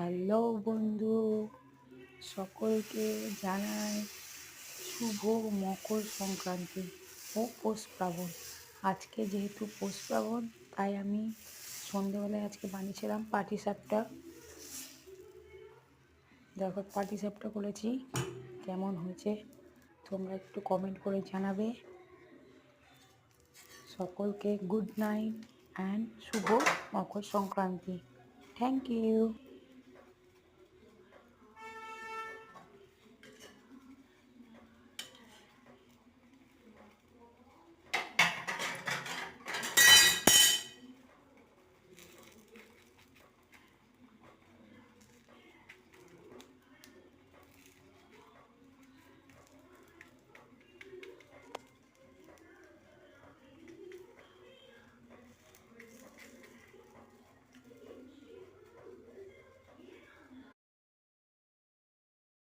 Hello বন্ধু, সকলকে জানাই শুভ মকর সংক্রান্তি ও পৌষ পার্বণ। আজকে যেহেতু পৌষ পার্বণ, তাই আমি সন্ধেবেলায় আজকে বানিয়েছিলাম পাটি সাপটা। দেখো পাটি সাপটা করেছি, কেমন হয়েছে তোমরা একটু কমেন্ট করে জানাবে। সকলকে good night and Shubho Makar Sankranti. Thank you